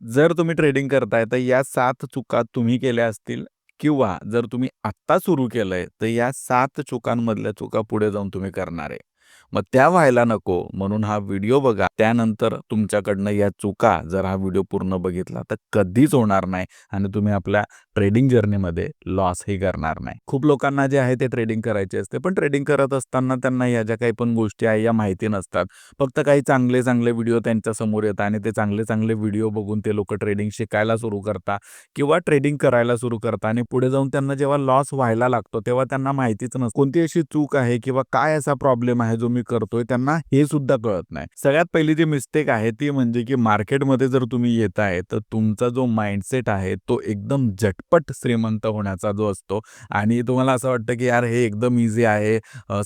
जर तुम्ही ट्रेडिंग करताय, तर या सात चुका तुम्ही केल्या असतील किंवा जर तुम्ही आत्ता सुरू केलंय, तर या सात चुकांमधल्या चुका पुढे जाऊन तुम्ही करणार आहे. मग त्या व्हायला नको म्हणून हा व्हिडिओ बघा. त्यानंतर तुमच्याकडनं या चुका जर हा व्हिडिओ पूर्ण बघितला, तर कधीच होणार नाही आणि तुम्ही आपल्या ट्रेडिंग जर्नीमध्ये लॉसही करणार नाही. खूप लोकांना जे आहे ते ट्रेडिंग करायचे असते, पण ट्रेडिंग करत असताना त्यांना या ज्या काही पण गोष्टी आहे या माहिती नसतात. फक्त काही चांगले-चांगले व्हिडिओ त्यांच्यासमोर येतात आणि ते चांगले-चांगले व्हिडिओ बघून ते लोक ट्रेडिंग शिकायला सुरू करतात किंवा ट्रेडिंग करायला सुरू करतात आणि पुढे जाऊन त्यांना जेव्हा लॉस व्हायला लागतो, तेव्हा त्यांना माहितीच नसतं. कोणती अशी चूक आहे किंवा काय असा प्रॉब्लेम आहे जो मी करतोय, त्यांना हे सुद्धा कळत नाही. सगळ्यात पहिली जी मिस्टेक आहे ती म्हणजे की मार्केटमध्ये जर तुम्ही येताय, तर तुमचा जो माइंडसेट आहे तो एकदम झटपट श्रीमंत होण्याचा जो असतो आणि तुम्हाला असं वाटतं की यार हे एकदम इझी आहे.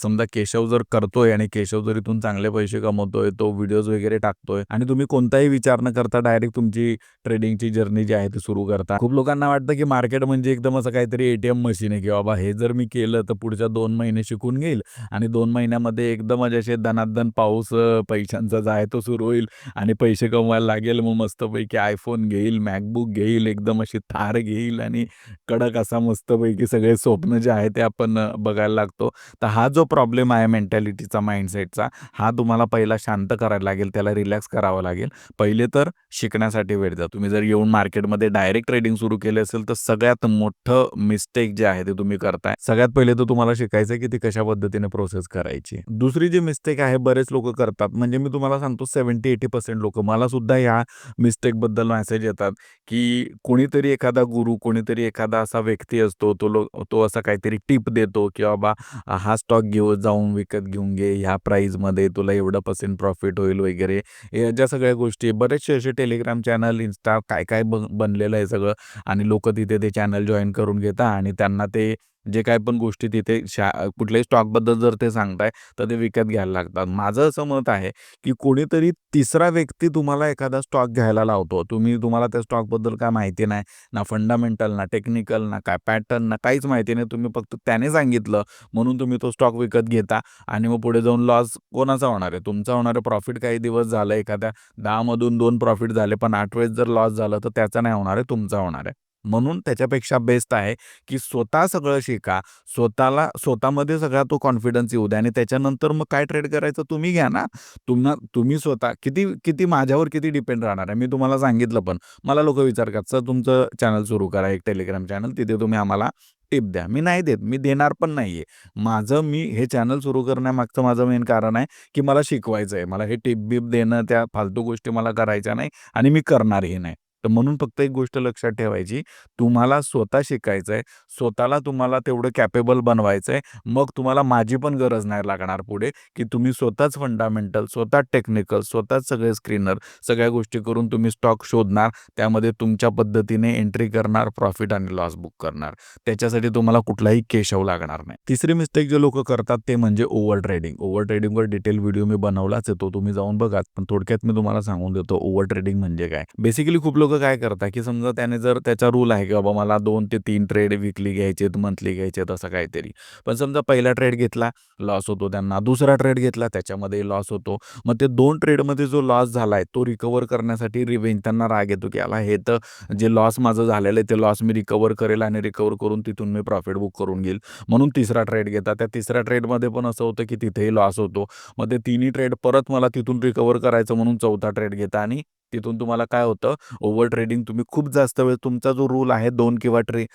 समजा केशव जर करतोय आणि केशव जर इथून चांगले पैसे कमवतोय, तो व्हिडिओज वगैरे टाकतोय आणि तुम्ही कोणताही विचार न करता डायरेक्ट तुमची ट्रेडिंगची जर्नी जी आहे ती सुरू करता. खूप लोकांना वाटतं की मार्केट म्हणजे एकदम असं काहीतरी एटीएम मशीन आहे, की बाबा हे जर मी केलं, तर पुढच्या दोन महिने शिकून घेईल आणि दोन महिन्यामध्ये एकदम असे दनादन पाऊस पैशांचा जो आहे तो सुरू होईल आणि पैसे कमवायला लागेल. मग मस्तपैकी आयफोन घेईल, मॅकबुक घेईल, एकदम अशी थार घेईल आणि कडक असा मस्तपैकी सगळे स्वप्न जे आहे ते आपण बघायला लागतो. तर हा जो प्रॉब्लेम आहे मेंटॅलिटीचा, माइंडसेटचा, हा तुम्हाला पहिला शांत करायला लागेल, त्याला रिलॅक्स करावं लागेल. पहिले तर शिकण्यासाठी वेळ द्या. तुम्ही जर येऊन मार्केटमध्ये डायरेक्ट ट्रेडिंग सुरू केले असेल, तर सगळ्यात मोठं मिस्टेक जे आहे ते तुम्ही करताय. सगळ्यात पहिले तर तुम्हाला शिकायचं आहे की ती कशा पद्धतीने प्रोसेस करायची. दुसरी जी मिस्टेक आहे बरेच लोक करतात, म्हणजे मी तुम्हाला सांगतो सेव्हन्टी एटी पर्सेंट लोक. मला सुद्धा ह्या मिस्टेकबद्दल मेसेज येतात, की कोणीतरी एखादा गुरु, कोणीतरी एखादा असा व्यक्ती असतो, तो लो तो असा काहीतरी टिप देतो, की बाबा हा स्टॉक घेऊ जाऊन विकत घेऊन घे, ह्या प्राईजमध्ये तुला एवढं पर्सेंट प्रॉफिट होईल वगैरे. या ज्या सगळ्या गोष्टी बरेचसे असे टेलिग्राम चॅनल, इन्स्टा काय-काय बन बनलेलं आहे सगळं. आणि लोक तिथे ते चॅनल जॉईन करून घेतात आणि त्यांना ते जे काही पण गोष्टी तिथे शा कुठल्याही स्टॉकबद्दल जर ते सांगताय, तर ते विकत घ्यायला लागतात. माझं असं मत आहे, की कोणीतरी तिसरा व्यक्ती तुम्हाला एखादा स्टॉक घ्यायला लावतो. तुम्ही तुम्हाला त्या स्टॉकबद्दल काय माहिती नाही, ना फंडामेंटल, ना टेक्निकल, ना काय पॅटर्न, ना काहीच माहिती नाही. तुम्ही फक्त त्याने सांगितलं म्हणून तुम्ही तो स्टॉक विकत घेता आणि मग पुढे जाऊन लॉस कोणाचा होणार आहे? तुमचा होणार आहे. प्रॉफिट काही दिवस झालं, एखाद्या दहामधून दोन प्रॉफिट झाले, पण आठ वेळेस जर लॉस झालं, तर त्याचा नाही होणार आहे, तुमचा होणार आहे. म्हणून त्याच्यापेक्षा बेस्ट आहे, की स्वतः सगळं शिका. स्वतःला स्वतःमध्ये सगळा तो कॉन्फिडन्स येऊ द्या आणि त्याच्यानंतर मग काय ट्रेड करायचं तुम्ही घ्या ना. तुम्हा तुम्ही स्वतः किती किती माझ्यावर किती डिपेंड राहणार आहे. मी तुम्हाला सांगितलं पण. मला लोकं विचारतात, "सर तुमचं चॅनल सुरू करा, एक टेलिग्राम चॅनल, तिथे तुम्ही आम्हाला टिप द्या." मी नाही देत, मी देणार पण नाहीये. माझं मी हे चॅनल सुरू करण्यामागचं माझं मेन कारण आहे, की मला शिकवायचं आहे. मला हे टिप-बिप देणं, त्या फालतू गोष्टी मला करायच्या नाही आणि मी करणारही नाही. तर म्हणून फक्त एक गोष्ट लक्षात ठेवायची, तुम्हाला स्वतः शिकायचं आहे. स्वतःला तुम्हाला तेवढं कॅपेबल बनवायचं आहे. मग तुम्हाला माझी पण गरज नाही लागणार पुढे, की तुम्ही स्वतःच फंडामेंटल, स्वतः टेक्निकल, स्वतःच सगळे स्क्रीनर, सगळ्या गोष्टी करून तुम्ही स्टॉक शोधणार. त्यामध्ये तुमच्या पद्धतीने एंट्री करणार, प्रॉफिट आणि लॉस बुक करणार. त्याच्यासाठी तुम्हाला कुठलाही केशव लागणार नाही. तिसरी मिस्टेक जे लोक करतात ते म्हणजे ओव्हर ट्रेडिंग. ओव्हर ट्रेडिंगवर डिटेल व्हिडिओ मी बनवलाच येतो तुम्ही जाऊन बघा. पण थोडक्यात मी तुम्हाला सांगून देतो ओव्हर ट्रेडिंग म्हणजे काय? बेसिकली खूप लोक काय करतात, की समजा त्याने जर त्याचा रूल आहे, की बाबा मला 2 ते 3 ट्रेड वीकली घ्यायचेत, मंथली घ्यायचेत असं काहीतरी. पण समजा पहिला ट्रेड घेतला, लॉस होतो त्यांना. दुसरा ट्रेड घेतला, त्याच्यामध्ये लॉस होतो. मग ते 2 ट्रेडमध्ये जो लॉस झाला आहे तो रिकव्हर करण्यासाठी रिवेंज त्यांना राग येतो, की याला हे तर जे लॉस माझं झालेलं आहे, ते लॉस मी रिकव्हर करेल आणि रिकव्हर करून तिथून मी प्रॉफिट बुक करून घेईल. म्हणून तिसरा ट्रेड घेतात. त्या तिसऱ्या ट्रेडमध्ये पण असं होतं, की तिथेही लॉस होतो. मग ते तिन्ही ट्रेड परत मला तिथून रिकव्हर करायचं म्हणून चौथा ट्रेड घेता आणि तिथून तुम्हाला काय होतं, ओव्हर ट्रेडिंग तुम्ही खूप जास्त वेळ तुमचा जो रूल आहे दोन किंवा ट्रे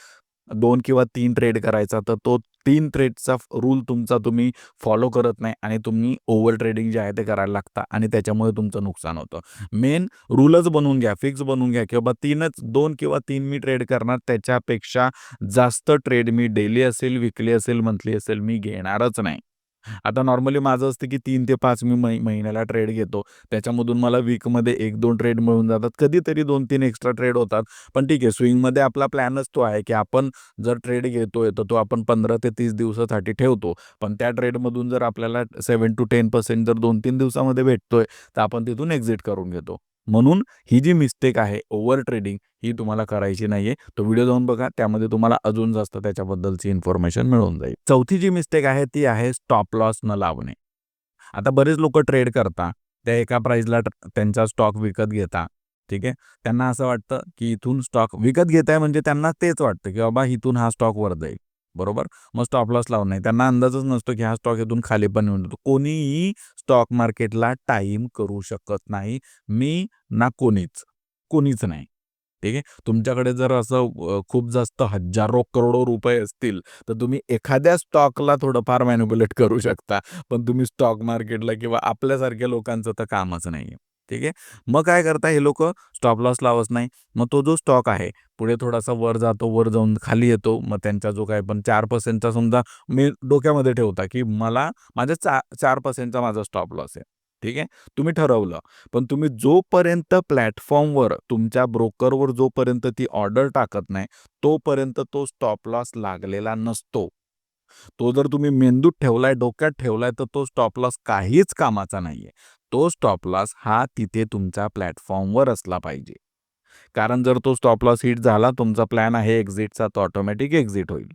दोन किंवा तीन ट्रेड करायचा, तर तो तीन ट्रेडचा रूल तुमचा तुम्ही फॉलो करत नाही आणि तुम्ही ओव्हर ट्रेडिंग जे आहे ते करायला लागता आणि त्याच्यामुळे तुमचं नुकसान होतं. मेन रूलच बनवून घ्या, फिक्स बनवून घ्या, किंवा तीनच दोन किंवा तीन मी ट्रेड करणार. त्याच्यापेक्षा जास्त ट्रेड मी डेली असेल, विकली असेल, मंथली असेल, मी घेणारच नाही. आता नॉर्मली माझं असतं, की तीन ते पाच मी महिन्याला ट्रेड घेतो. त्याच्यामधून मला वीकमध्ये 1-2 ट्रेड मिळून जातात. कधीतरी 2-3 एक्स्ट्रा ट्रेड होतात. पण ठीक आहे, स्विंगमध्ये आपला प्लॅनच तो आहे, की आपण जर ट्रेड घेतोय, तर तो आपण 15 ते तीस दिवसासाठी ठेवतो. पण त्या ट्रेडमधून जर आपल्याला 7-10% जर 2-3 दिवसामध्ये भेटतोय, तर आपण तिथून एक्झिट करून घेतो. म्हणून ही जी मिस्टेक आहे ओव्हर ट्रेडिंग, ही तुम्हाला करायची नाहीये. तो व्हिडिओ जाऊन बघा. त्यामध्ये तुम्हाला अजून जास्त त्याच्याबद्दलची इन्फॉर्मेशन मिळून जाईल. चौथी जी मिस्टेक आहे ती आहे स्टॉप लॉस न लावणे. आता बरेच लोक ट्रेड करता त्या एका प्राईसला त्यांचा स्टॉक विकत घेता ठीक आहे. त्यांना असं वाटतं, की इथून स्टॉक विकत घेताय म्हणजे त्यांना तेच वाटतं, की बाबा इथून हा स्टॉक वर जाईल. बरोबर? मग स्टॉप लॉस लावून नाही. त्यांना अंदाजच नसतो, की हा स्टॉक इथून खाली पण येऊन जातो. कोणीही स्टॉक मार्केटला टाईम करू शकत नाही. मी ना कोणीच. कोणीच नाही. ठीक आहे. तुमच्याकडे जर असं खूप जास्त हजारो करोडो रुपये असतील, तर तुम्ही एखाद्या स्टॉकला थोडंफार मॅनिप्युलेट करू शकता. पण तुम्ही स्टॉक मार्केटला किंवा आपल्यासारख्या लोकांचं तर कामच नाही ठीक आहे. मग काय करता हे लोक स्टॉप लॉस लावत नाही. मग तो जो स्टॉक आहे पुढे थोडासा वर जातो, वर जाऊन खाली येतो. मग त्यांचा जो काय पण चार पर्सेंटचा समजा मी डोक्यामध्ये ठेवता, की मला माझ्या चा चार पर्सेंटचा माझा स्टॉप लॉस आहे. ठीक आहे. तुम्ही ठरवलं. पण तुम्ही जोपर्यंत प्लॅटफॉर्मवर तुमच्या ब्रोकरवर जोपर्यंत ती ऑर्डर टाकत नाही, तोपर्यंत तो स्टॉप लॉस लागलेला नसतो. तो जर तुम्ही मेंदूत ठेवलाय, डोक्यात ठेवलाय, तर तो स्टॉप लॉस काहीच कामाचा नाहीये. तो स्टॉप लॉस हा तिथे तुमच्या प्लॅटफॉर्मवर असला पाहिजे. कारण जर तो स्टॉप लॉस हिट झाला, तुमचा प्लॅन आहे एक्झिटचा, तो ऑटोमॅटिक एक्झिट होईल.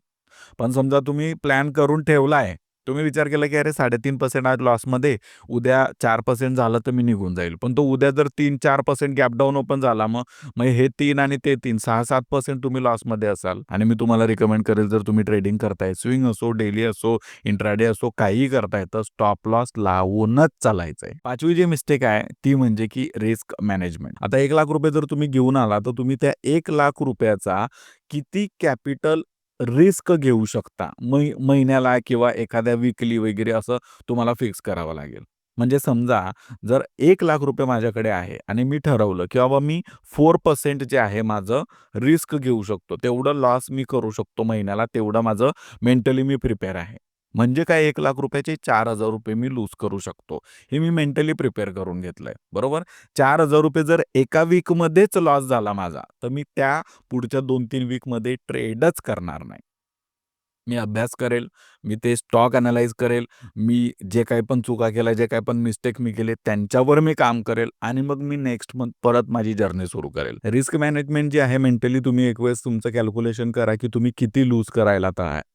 पण समजा तुम्ही प्लॅन करून ठेवलाय. तुम्ही विचार केला, की अरे 3.5% आज लॉसमध्ये, उद्या चार पर्सेंट झालं तर मी निघून जाईल. पण तो उद्या जर 3-4% गॅपडाऊन ओपन झाला मग, मग हे तीन आणि ते 3 6-7% तुम्ही लॉसमध्ये असाल आणि मी तुम्हाला रिकमेंड करेल जर तुम्ही ट्रेडिंग करताय, स्विंग असो, डेली असो, इंट्राडे असो, काहीही करताय, तर स्टॉप लॉस लावूनच चालायचं आहे पाचवी जी मिस्टेक आहे ती म्हणजे की रिस्क मॅनेजमेंट. आता एक लाख रुपये जर तुम्ही घेऊन आला, तर तुम्ही त्या एक लाख रुपयाचा किती कॅपिटल रिस्क घेऊ शकता. मै महिन्याला किंवा एखाद्या विकली वगैरे असं तुम्हाला फिक्स करावं लागेल. म्हणजे समजा जर एक लाख रुपये माझ्याकडे आहे आणि मी ठरवलं, की बाबा मी फोर पर्सेंट जे आहे माझं रिस्क घेऊ शकतो. तेवढं लॉस मी करू शकतो महिन्याला, तेवढं माझं मेंटली मी प्रिपेअर आहे. म्हणजे काय एक लाख रुपयाचे चार हजार रुपये मी लूज करू शकतो. हे मी मेंटली प्रिपेअर करून घेतलंय. बरोबर? ₹4,000 जर एका वीकमध्येच लॉस झाला माझा, तर मी त्या पुढच्या 2-3 वीकमध्ये ट्रेडच करणार नाही. मी अभ्यास करेल, मी ते स्टॉक ॲनलाईज करेल, मी जे काही पण चुका केल्या, जे काही पण मिस्टेक मी केले, त्यांच्यावर मी काम करेल आणि मग मी नेक्स्ट मंथ परत माझी जर्नी सुरू करेल. रिस्क मॅनेजमेंट जी आहे मेंटली तुम्ही एक वेळेस तुमचं कॅल्क्युलेशन करा, की तुम्ही किती लूज करायला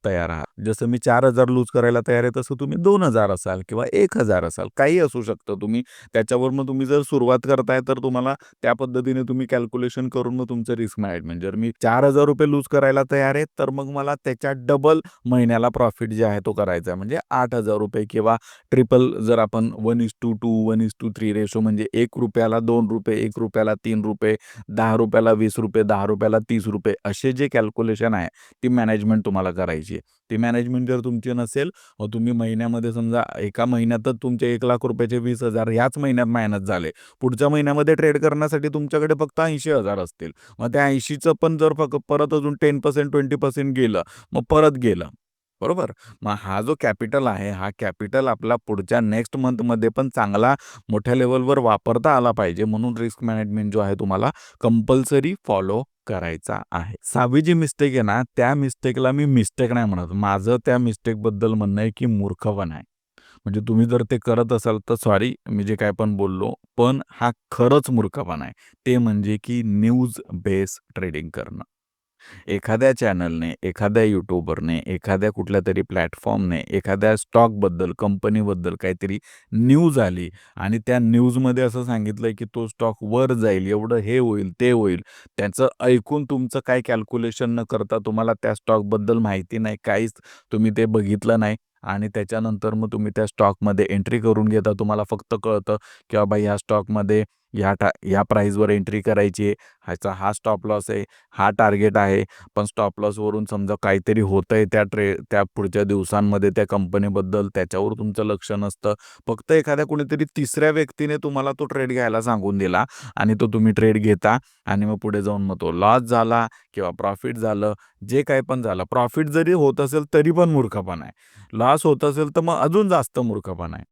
तयार आहात. जसं मी चार हजार लूज करायला तयार आहे, तसं तुम्ही दोन हजार असाल किंवा एक हजार असाल. काही असू शकतं. तुम्ही त्याच्यावर मग तुम्ही जर सुरुवात करताय, तर तुम्हाला त्या पद्धतीने तुम्ही कॅल्क्युलेशन करून मग तुमचं रिस्क मॅनेजमेंट जर मी ₹4,000 लूज करायला तयार आहे, तर मग मला त्याच्या डबल महिन्याला प्रॉफिट जे आहे तो करायचा आहे. म्हणजे ₹8,000 किंवा ट्रिपल जर आपण 1:2, 1:3 रेशो म्हणजे एक रुपयाला दोन रुपये एक रुपयाला तीन रुपये दहा रुपयाला वीस रुपये दहा रुपयाला तीस रुपये असे जे कॅल्क्युलेशन आहे, ती मॅनेजमेंट तुम्हाला करायची आहे. ती मॅनेजमेंट जर तुमची नसेल, मग तुम्ही महिन्यामध्ये समजा एका महिन्यातच तुमचे एक लाख रुपयाचे वीस हजार ह्याच महिन्यात मायनस झाले. पुढच्या महिन्यामध्ये ट्रेड करण्यासाठी तुमच्याकडे फक्त ऐंशी हजार असतील. मग त्या 80चं पण जर फक्त परत अजून 10% 20% गेलं, मग परत गेलं. बरोबर? मग हा जो कॅपिटल आहे, हा कॅपिटल आपला पुढच्या नेक्स्ट मंथमध्ये पण चांगला मोठ्या लेव्हलवर वापरता आला पाहिजे. म्हणून रिस्क मॅनेजमेंट जो आहे तुम्हाला कंपल्सरी फॉलो करायचा आहे. 6वी जी मिस्टेक आहे ना, त्या मिस्टेकला मी मिस्टेक नाही म्हणत. माझं त्या मिस्टेकबद्दल म्हणणं आहे, की मूर्खपणा आहे. म्हणजे तुम्ही जर ते करत असाल, तर सॉरी मी जे काही पण बोललो, पण हा खरंच मूर्खपणा आहे. ते म्हणजे की न्यूज बेस ट्रेडिंग करणं. एखाद्या चॅनलने, एखाद्या यूट्यूबरने, एखाद्या कुठल्यातरी प्लॅटफॉर्मने, एखाद्या स्टॉकबद्दल, कंपनीबद्दल काहीतरी न्यूज आली आणि त्या न्यूजमध्ये असं सांगितलंय, की तो स्टॉक वर जाईल, एवढं हे होईल, ते होईल. त्याचं ऐकून तुमचं काय कॅल्क्युलेशन न करता तुम्हाला त्या स्टॉकबद्दल माहिती नाही, काहीच तुम्ही ते बघितलं नाही आणि त्याच्यानंतर मग तुम्ही त्या स्टॉकमध्ये एंट्री करून घेता. तुम्हाला फक्त कळतं, की बाबा ह्या स्टॉकमध्ये ह्या टा ह्या प्राईजवर एंट्री करायची आहे. ह्याचा हा स्टॉप लॉस आहे, हा टार्गेट आहे. पण स्टॉप लॉसवरून समजा काहीतरी होतंय त्या ट्रे त्या पुढच्या दिवसांमध्ये त्या कंपनीबद्दल, त्याच्यावर तुमचं लक्ष नसतं. फक्त एखाद्या कुणीतरी तिसऱ्या व्यक्तीने तुम्हाला तो ट्रेड घ्यायला सांगून दिला आणि तो तुम्ही ट्रेड घेता आणि मग पुढे जाऊन मग तो लॉस झाला किंवा प्रॉफिट झालं, जे काही पण झालं. प्रॉफिट जरी होत असेल, तरी पण मूर्खपणा आहे. लॉस होत असेल, तर मग अजून जास्त मूर्खपणा आहे.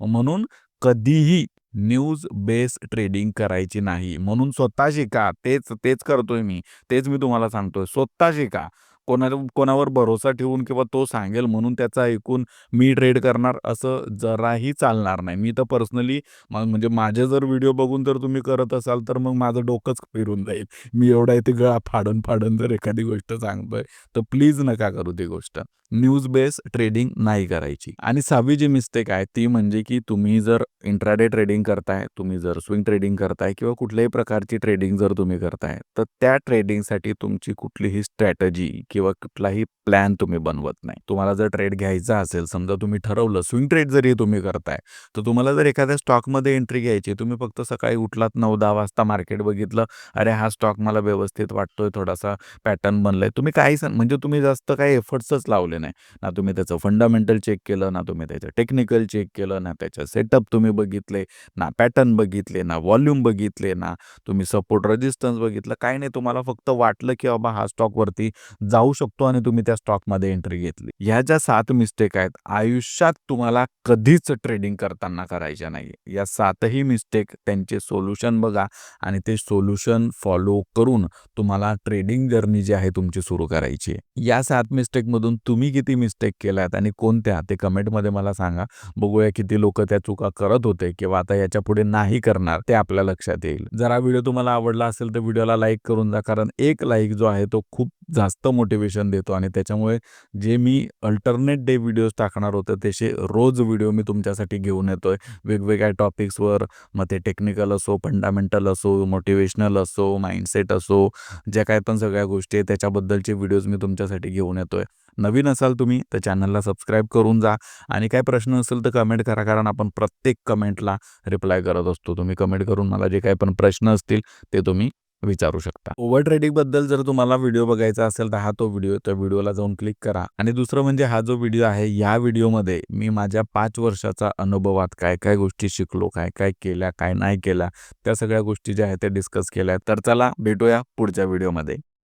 म्हणून कधीही न्यूज बेस ट्रेडिंग करायची नाही. म्हणून स्वतः शिका. तेच तेच करतोय मी. तेच मी तुम्हाला सांगतोय. स्वतः शिका. कोणा कोणावर भरोसा ठेवून किंवा तो सांगेल म्हणून त्याचा ऐकून मी ट्रेड करणार, असं जराही चालणार नाही. मी तर पर्सनली म्हणजे माझे जर व्हिडिओ बघून जर तुम्ही करत असाल, तर मग माझं डोकंच फिरून जाईल. मी एवढा इथे गळा फाडून-फाडून जर एखादी गोष्ट सांगतोय, तर प्लीज नका करू ती गोष्ट. न्यूज बेस ट्रेडिंग नाही करायची. आणि सहावी जी मिस्टेक आहे ती म्हणजे की तुम्ही जर इंट्राडे ट्रेडिंग करताय तुम्ही जर स्विंग ट्रेडिंग करताय किंवा कुठल्याही प्रकारची ट्रेडिंग जर तुम्ही करताय तर त्या ट्रेडिंगसाठी तुमची कुठलीही स्ट्रॅटजी किंवा कुठलाही प्लॅन तुम्ही बनवत नाही. तुम्हाला जर ट्रेड घ्यायचा असेल समजा तुम्ही ठरवलं स्विंग ट्रेड जरी तुम्ही करताय तर तुम्हाला जर एखाद्या स्टॉकमध्ये एंट्री घ्यायची तुम्ही फक्त सकाळी उठलात नऊ दहा वाजता मार्केट बघितलं अरे हा स्टॉक मला व्यवस्थित वाटतोय थोडासा पॅटर्न बनलाय. तुम्ही काही म्हणजे तुम्ही जास्त काही एफर्ट्सच लावले नाही. ना तुम्ही त्याचं फंडामेंटल चेक केलं ना तुम्ही त्याचं टेक्निकल चेक केलं ना त्याचं सेटअप तुम्ही बघितले ना पॅटर्न बघितले ना व्हॉल्यूम बघितले ना तुम्ही सपोर्ट रेजिस्टन्स बघितलं. काही नाही तुम्हाला फक्त वाटलं की बाबा हा स्टॉकवरती जाऊ शकतो आणि तुम्ही त्या स्टॉकमध्ये एंट्री घेतली. ह्या ज्या सात मिस्टेक आहेत आयुष्यात तुम्हाला कधीच ट्रेडिंग करताना करायच्या नाही या सातही मिस्टेक त्यांचे सोल्युशन बघा आणि ते सोल्युशन फॉलो करून तुम्हाला ट्रेडिंग जर्नी जी आहे तुमची सुरू करायची या सात मिस्टेकमधून तुम्ही किती मिस्टेक केल्यात आणि कोणत्या ते कमेंटमध्ये मला सांगा. बघूया किती लोक त्या चुका करत होते किंवा आता याच्यापुढे नाही करणार ते आपल्या लक्षात येईल. जर हा व्हिडिओ तुम्हाला आवडला असेल तर व्हिडिओला लाईक करून जा कारण एक लाईक जो आहे तो खूप जास्त मोटिवेशन देतो आणि त्याच्यामुळे जे मी अल्टरनेट डे व्हिडिओज टाकणार होते तसे रोज व्हिडिओ मी तुमच्यासाठी घेऊन येतोय. वेगवेगळ्या टॉपिक्सवर मग ते टेक्निकल असो फंडामेंटल असो मोटिवेशनल असो माइंडसेट असो ज्या काय पण सगळ्या गोष्टी आहेत त्याच्याबद्दलचे व्हिडिओज मी तुमच्यासाठी घेऊन येतोय. नवीन असाल तुम्ही तर चॅनलला सबस्क्राईब करून जा. आणि काय प्रश्न असेल तर कमेंट करा कारण आपण प्रत्येक कमेंटला रिप्लाय करत असतो. तुम्ही कमेंट करून मला जे काही पण प्रश्न असतील ते तुम्ही विचारू शकता. ओव्हर ट्रेडिंगबद्दल जर तुम्हाला व्हिडिओ बघायचा असेल तर हा तो व्हिडिओ त्या व्हिडिओला जाऊन क्लिक करा. आणि दुसरं म्हणजे हा जो व्हिडिओ आहे या व्हिडिओमध्ये मी माझ्या पाच वर्षाचा अनुभवात काय काय गोष्टी शिकलो काय काय केल्या काय नाही केल्या त्या सगळ्या गोष्टी ज्या आहेत त्या डिस्कस केल्या. तर चला भेटूया पुढच्या व्हिडिओमध्ये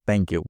थँक्यू